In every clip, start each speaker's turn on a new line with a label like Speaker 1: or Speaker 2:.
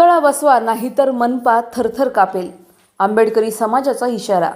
Speaker 1: पुतळा बसवा नाहीतर मनपा थरथर कापेल. आंबेडकरी समाजाचा इशारा.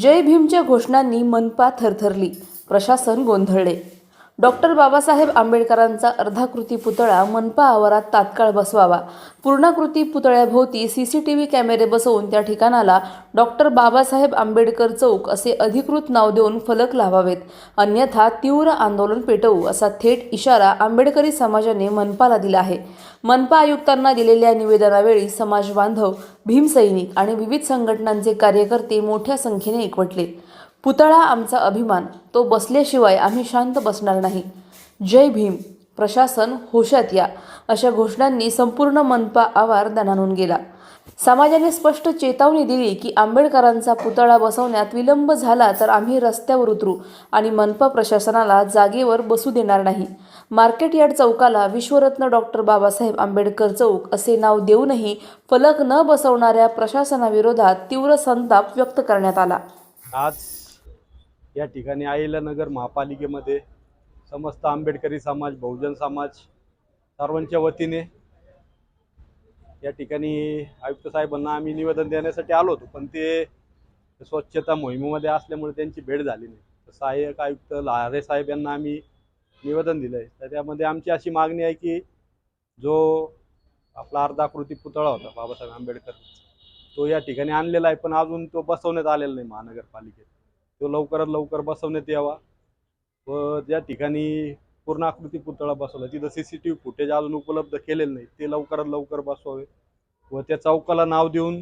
Speaker 1: जय भीमच्या घोषणांनी मनपा थरथरली. प्रशासन गोंधळले. डॉक्टर बाबासाहेब आंबेडकरांचा अर्धाकृती पुतळा मनपा आवारात तात्काळ बसवावा. पूर्णाकृती पुतळ्याभोवती सी सी टी व्ही कॅमेरे बसवून त्या ठिकाणाला डॉक्टर बाबासाहेब आंबेडकर चौक असे अधिकृत नाव देऊन फलक लावावेत. अन्यथा तीव्र आंदोलन पेटवू असा थेट इशारा आंबेडकरी समाजाने मनपाला दिला आहे. मनपा आयुक्तांना दिलेल्या निवेदनावेळी समाज बांधव भीमसैनिक आणि विविध संघटनांचे कार्यकर्ते मोठ्या संख्येने एकवटले. पुतळा आमचा अभिमान तो बसल्याशिवाय आम्ही शांत बसणार नाही. जय भीम प्रशासन होशात या अशा घोषणांनी संपूर्ण मनपा आवार दणानून गेला. समाजाने स्पष्ट चेतावणी दिली की आंबेडकरांचा पुतळा बसवण्यात विलंब झाला तर आम्ही रस्त्यावर उतरू आणि मनपा प्रशासनाला जागेवर बसू देणार नाही. मार्केट यार्ड चौकाला विश्वरत्न डॉक्टर बाबासाहेब आंबेडकर चौक असे नाव देऊनही फलक न बसवणाऱ्या प्रशासनाविरोधात तीव्र संताप व्यक्त करण्यात आला.
Speaker 2: आज या ठिकाणी अहिल्यानगर महापालिकेमध्ये समस्त आंबेडकरी समाज बहुजन समाज सर्वांच्या वतीने या ठिकाणी आयुक्त साहेबांना आम्ही निवेदन देण्यासाठी आलो होतो पण ते स्वच्छता मोहिमेमध्ये असल्यामुळे त्यांची भेट झाली नाही. सहाय्यक आयुक्त लहारे साहेब यांना आम्ही निवेदन दिलं आहे तर त्यामध्ये आमची अशी मागणी आहे की जो आपला अर्धाकृती पुतळा होता बाबासाहेब आंबेडकर तो या ठिकाणी आणलेला आहे पण अजून तो बसवण्यात आलेला नाही महानगरपालिकेत. तो लवकरात लवकर बसवण्यात यावा. व ज्या ठिकाणी पूर्ण आकृती पुतळा बसवला तिथं C C T V footage अजून उपलब्ध केलेलं नाही ते लवकरात लवकर बसवावे. व त्या चौकाला नाव देऊन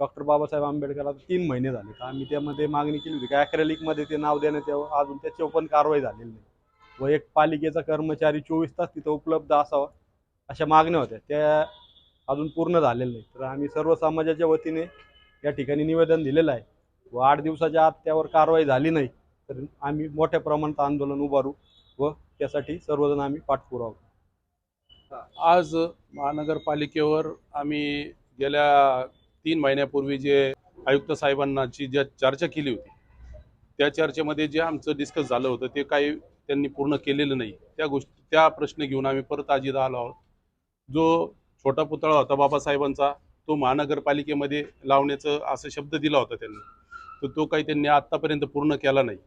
Speaker 2: डॉक्टर बाबासाहेब आंबेडकर आता तीन महिने झाले. तर आम्ही त्यामध्ये मागणी केली होती का ॲक्रेलिकमध्ये ते नाव देण्यात यावं. अजून त्याच्यावर पण कारवाई झालेली नाही. व एक पालिकेचा कर्मचारी चोवीस तास तिथं उपलब्ध असावा अशा मागण्या होत्या. त्या अजून पूर्ण झालेल्या नाही तर आम्ही सर्व समाजाच्या वतीने या ठिकाणी निवेदन दिलेलं आहे. व आठ दिवसाच्या आत त्यावर कारवाई झाली नाही तर आम्ही मोठ्या प्रमाणात आंदोलन उभारू व त्यासाठी सर्वजण आम्ही पाठपुरावा
Speaker 3: आज महानगरपालिकेवर आम्ही गेल्या तीन महिन्यापूर्वी जे आयुक्त साहेबांनाची ज्या चर्चा केली होती त्या चर्चेमध्ये जे आमचं डिस्कस झालं होतं ते काही त्यांनी पूर्ण केलेलं नाही. त्या गोष्टी त्या प्रश्न घेऊन आम्ही परत आज इथं आलो आहोत. जो छोटा पुतळा होता बाबासाहेबांचा तो महानगरपालिकेमध्ये लावण्याचं असं शब्द दिला होता त्यांनी. तर तो काही त्यांनी आत्तापर्यंत पूर्ण केला नाही.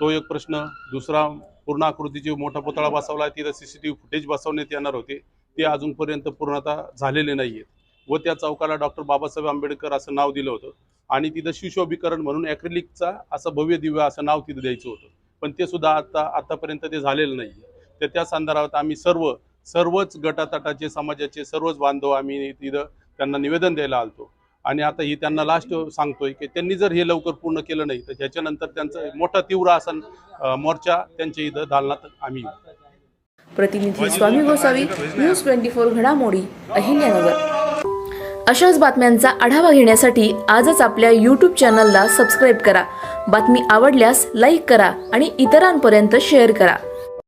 Speaker 3: तो एक प्रश्न. दुसरा पूर्ण आकृतीची मोठा पुतळा बसवला तिथं C C T V footage बसवण्यात येणार होते. ते अजूनपर्यंत पूर्णतः झालेले नाही आहेत व त्या चौकाला डॉक्टर बाबासाहेब आंबेडकर असं नाव दिलं होतं. आणि तिथं सुशोभीकरण म्हणून ॲक्रिलिकचा असं भव्य दिव्य असं नाव तिथं द्यायचं होतं. पण ते सुद्धा आता आतापर्यंत ते झालेलं नाही तर त्या संदर्भात आम्ही सर्व सर्वच गटातटाचे समाजाचे सर्वच बांधव आम्ही तिथं त्यांना निवेदन द्यायला आलतो. आणि आता ही त्यांना लास्ट सांगतोय की त्यांनी जर हे लवकर पूर्ण केलं नाही तर त्याच्यानंतर त्यांचं मोठा तीव्र असा मोर्चा त्यांच्या इथं दालनात आम्ही
Speaker 1: प्रतिनिधी Swami Gosavi news twenty four घडामोडी अहिल्यानगर. अशाच बातम्यांचा आढावा घेण्यासाठी आजच आपल्या यूट्यूब चॅनलला सबस्क्राईब करा. बातमी आवडल्यास लाईक करा आणि इतरांपर्यंत शेअर करा.